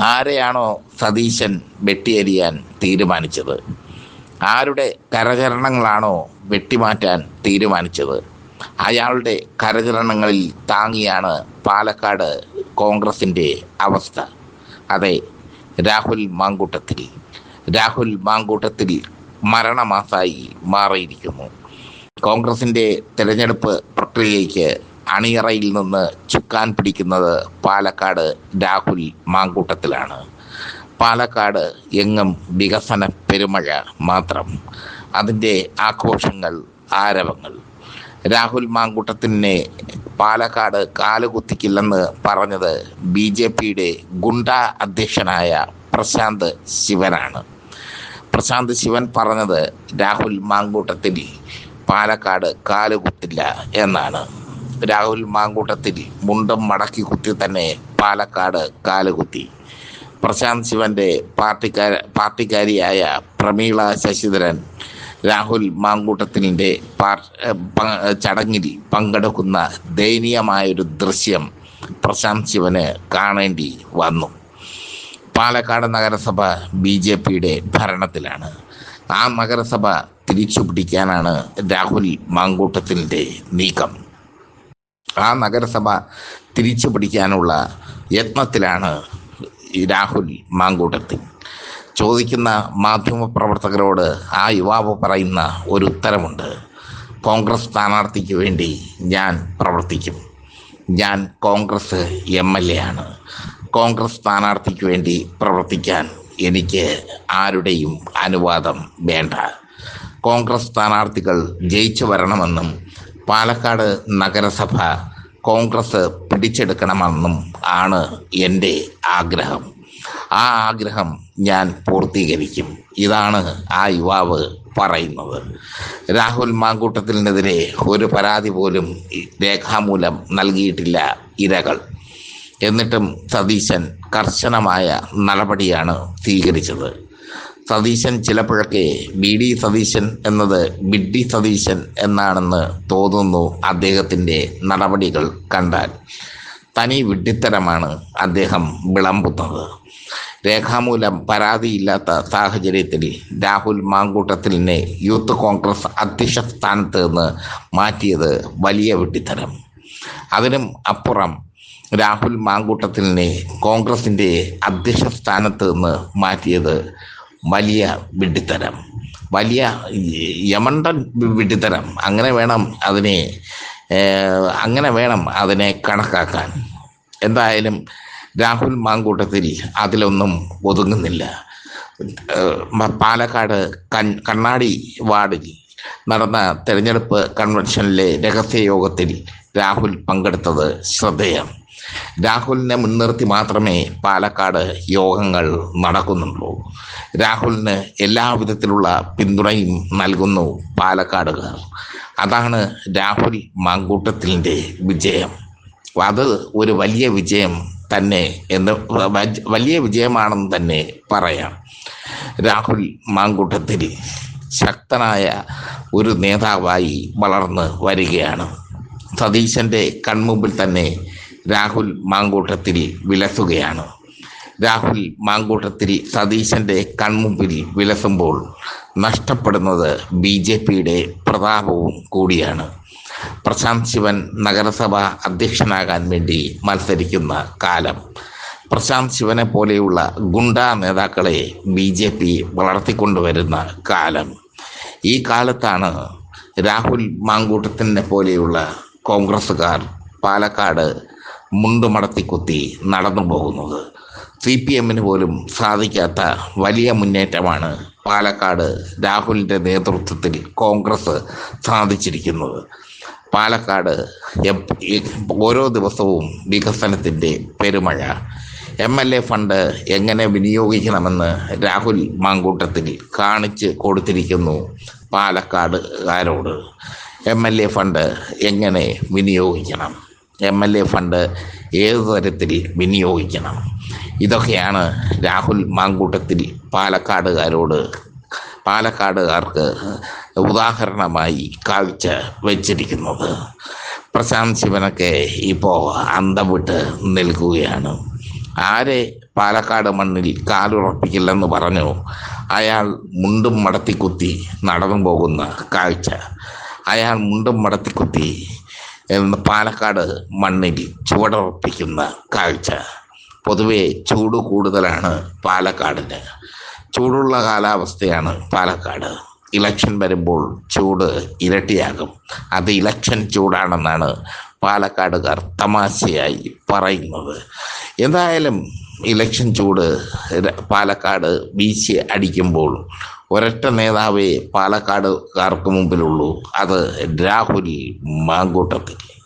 ആരെയാണോ സതീശൻ വെട്ടിയെറിയാൻ തീരുമാനിച്ചത്? ആരുടെ കരചരണങ്ങളാണോ വെട്ടിമാറ്റാൻ തീരുമാനിച്ചത്? അയാളുടെ കരചരണങ്ങളിൽ താങ്ങിയാണ് പാലക്കാട് കോൺഗ്രസിന്റെ അവസ്ഥ. അതെ രാഹുൽ മാങ്കൂട്ടത്തിൽ. രാഹുൽ മാങ്കൂട്ടത്തിൽ മരണമാസായി മാറിയിരിക്കുന്നു. കോൺഗ്രസിന്റെ തിരഞ്ഞെടുപ്പ് പ്രക്രിയയ്ക്ക് അണിയറയിൽ നിന്ന് ചുക്കാൻ പിടിക്കുന്നത് പാലക്കാട് രാഹുൽ മാങ്കൂട്ടത്തിലാണ്. പാലക്കാട് എങ്ങും വികസന പെരുമഴ മാത്രം. അതിന്റെ ആഘോഷങ്ങൾ ആരവങ്ങൾ. രാഹുൽ മാങ്കൂട്ടത്തിനെ പാലക്കാട് കാലുകുത്തിക്കില്ലെന്ന് പറഞ്ഞത് ബി ജെ പിയുടെ ഗുണ്ട അധ്യക്ഷനായ പ്രശാന്ത് ശിവനാണ്. പ്രശാന്ത് ശിവൻ പറഞ്ഞത് രാഹുൽ മാങ്കൂട്ടത്തിൽ പാലക്കാട് കാലുകുത്തില്ല എന്നാണ്. രാഹുൽ മാങ്കൂട്ടത്തിൽ മുണ്ടും മടക്കി കുത്തി തന്നെ പാലക്കാട് കാലുകുത്തി. പ്രശാന്ത് ശിവന്റെ പാർട്ടിക്കാര പാർട്ടിക്കാരിയായ പ്രമീള ശശിധരൻ രാഹുൽ മാങ്കൂട്ടത്തിന്റെ ചടങ്ങിൽ പങ്കെടുക്കുന്ന ദയനീയമായൊരു ദൃശ്യം പ്രശാന്ത് ശിവന് കാണേണ്ടി വന്നു. പാലക്കാട് നഗരസഭ ബി ജെ പിയുടെ ഭരണത്തിലാണ്. ആ നഗരസഭ തിരിച്ചു പിടിക്കാനാണ് രാഹുൽ മാങ്കൂട്ടത്തിന്റെ നീക്കം. ആ നഗരസഭ തിരിച്ചു പിടിക്കാനുള്ള യത്നത്തിലാണ് രാഹുൽ മാങ്കൂട്ടത്തിൽ. ചോദിക്കുന്ന മാധ്യമപ്രവർത്തകരോട് ആ യുവാവ് പറയുന്ന ഒരു ഉത്തരമുണ്ട്. കോൺഗ്രസ് സ്ഥാനാർത്ഥിക്ക് വേണ്ടി ഞാൻ പ്രവർത്തിക്കും. ഞാൻ കോൺഗ്രസ് എം എൽ എ ആണ് കോൺഗ്രസ് സ്ഥാനാർത്ഥിക്ക് വേണ്ടി പ്രവർത്തിക്കാൻ എനിക്ക് ആരുടെയും അനുവാദം വേണ്ട. കോൺഗ്രസ് സ്ഥാനാർത്ഥികൾ ജയിച്ചു വരണമെന്നും പാലക്കാട് നഗരസഭ കോൺഗ്രസ് പിടിച്ചെടുക്കണമെന്നും ആണ് എന്റെ ആഗ്രഹം. ആ ആഗ്രഹം ഞാൻ പൂർത്തീകരിക്കും. ഇതാണ് ആ യുവാവ് പറയുന്നത്. രാഹുൽ മാങ്കൂട്ടത്തിനെതിരെ ഒരു പരാതി പോലും രേഖാമൂലം നൽകിയിട്ടില്ല ഇരകൾ. എന്നിട്ടും സതീശൻ കർശനമായ നടപടിയാണ് സ്വീകരിച്ചത്. സതീശൻ ചിലപ്പോഴൊക്കെ ബി ഡി സതീശൻ എന്നത് ബിഡി സതീശൻ എന്നാണെന്ന് തോന്നുന്നു അദ്ദേഹത്തിന്റെ നടപടികൾ കണ്ടാൽ. തനി വിഡ്ഢിത്തരമാണ് അദ്ദേഹം വിളമ്പുന്നത്. രേഖാമൂലം പരാതിയില്ലാത്ത സാഹചര്യത്തിൽ രാഹുൽ മാങ്കൂട്ടത്തിലിനെ യൂത്ത് കോൺഗ്രസ് അധ്യക്ഷ സ്ഥാനത്ത് നിന്ന് മാറ്റിയത് വലിയ വിഡ്ഢിത്തരം. അതിനും അപ്പുറം രാഹുൽ മാങ്കൂട്ടത്തിലിനെ കോൺഗ്രസിന്റെ അധ്യക്ഷ സ്ഥാനത്ത് നിന്ന് മാറ്റിയത് വലിയ വിഡ്ഢിത്തരം. വലിയ യമണ്ടൻ വിഡ്ഢിത്തരം. അങ്ങനെ വേണം അതിനെ അങ്ങനെ വേണം അതിനെ കണക്കാക്കാൻ. എന്തായാലും രാഹുൽ മാങ്കൂട്ടത്തിൽ അതിലൊന്നും ഒതുങ്ങുന്നില്ല. പാലക്കാട് കൺ കണ്ണാടി വാർഡിൽ നടന്ന തെരഞ്ഞെടുപ്പ് കൺവെൻഷനിലെ രഹസ്യ യോഗത്തിൽ രാഹുൽ പങ്കെടുത്തത് ശ്രദ്ധേയം. രാഹുലിനെ മുൻനിർത്തി മാത്രമേ പാലക്കാട് യോഗങ്ങൾ നടക്കുന്നുള്ളൂ. രാഹുലിന് എല്ലാവിധത്തിലുള്ള പിന്തുണയും നൽകുന്നു പാലക്കാടുകാർ. അതാണ് രാഹുൽ മാങ്കൂട്ടത്തിന്റെ വിജയം. അത് ഒരു വലിയ വിജയം തന്നെ എന്ന് വലിയ വിജയമാണെന്ന് തന്നെ പറയാം. രാഹുൽ മാങ്കൂട്ടത്തിൽ ശക്തനായ ഒരു നേതാവായി വളർന്ന് വരികയാണ്. സതീശന്റെ കൺമുമ്പിൽ തന്നെ രാഹുൽ മാങ്കൂട്ടത്തിൽ വിലസുകയാണ്. രാഹുൽ മാങ്കൂട്ടത്തിൽ സതീശന്റെ കൺമുമ്പിൽ വിലസുമ്പോൾ നഷ്ടപ്പെടുന്നത് ബി ജെ പിയുടെ പ്രതാപവും കൂടിയാണ്. പ്രശാന്ത് ശിവൻ നഗരസഭ അധ്യക്ഷനാകാൻ വേണ്ടി മത്സരിക്കുന്ന കാലം. പ്രശാന്ത് ശിവനെ പോലെയുള്ള ഗുണ്ട നേതാക്കളെ ബി ജെ പി വളർത്തിക്കൊണ്ടുവരുന്ന കാലം. ഈ കാലത്താണ് രാഹുൽ മാങ്കൂട്ടത്തിനെ പോലെയുള്ള കോൺഗ്രസ്സുകാർ പാലക്കാട് മുണ്ടുമടത്തി കുത്തി നടന്നു പോകുന്നത്. സി പി എമ്മിന് പോലും സാധിക്കാത്ത വലിയ മുന്നേറ്റമാണ് പാലക്കാട് രാഹുലിന്റെ നേതൃത്വത്തിൽ കോൺഗ്രസ് സാധിച്ചിരിക്കുന്നത്. പാലക്കാട് ഓരോ ദിവസവും വികസനത്തിന്റെ പെരുമഴ. എം എൽ എ ഫണ്ട് എങ്ങനെ വിനിയോഗിക്കണമെന്ന് രാഹുൽ മാങ്കൂട്ടത്തിൽ കാണിച്ച് കൊടുത്തിരിക്കുന്നു പാലക്കാട് പാലക്കാടുകാരോട്. എം എൽ എ ഫണ്ട് എങ്ങനെ വിനിയോഗിക്കണം? എം എൽ എ ഫണ്ട് ഏത് തരത്തിൽ വിനിയോഗിക്കണം? ഇതൊക്കെയാണ് രാഹുൽ മാങ്കൂട്ടത്തിൽ പാലക്കാടുകാരോട് പാലക്കാടുകാർക്ക് ഉദാഹരണമായി കാഴ്ച വച്ചിരിക്കുന്നത്. പ്രശാന്ത് ശിവനൊക്കെ ഇപ്പോൾ അന്തം വിട്ട് നിൽക്കുകയാണ്. ആരെ പാലക്കാട് മണ്ണിൽ കാലുറപ്പിക്കില്ലെന്ന് പറഞ്ഞു അയാൾ മുണ്ടും മടത്തിക്കുത്തി നടന്നു പോകുന്ന കാഴ്ച. അയാൾ മുണ്ടും മടത്തിക്കുത്തി കുത്തി പാലക്കാട് മണ്ണിൽ ചുവടുറപ്പിക്കുന്ന കാഴ്ച. പൊതുവെ ചൂട് കൂടുതലാണ് പാലക്കാടിന്. ചൂടുള്ള കാലാവസ്ഥയാണ് പാലക്കാട്. ഇലക്ഷൻ വരുമ്പോൾ ചൂട് ഇരട്ടിയാകും. അത് ഇലക്ഷൻ ചൂടാണെന്നാണ് പാലക്കാടുകാർ തമാശയായി പറയുന്നത്. എന്തായാലും ഇലക്ഷൻ ചൂട് പാലക്കാട് വീശി അടിക്കുമ്പോൾ ഒരൊറ്റ നേതാവേ പാലക്കാടുകാർക്ക് മുമ്പിലുള്ളൂ. അത് രാഹുൽ മാങ്കൂട്ടത്തിൽ.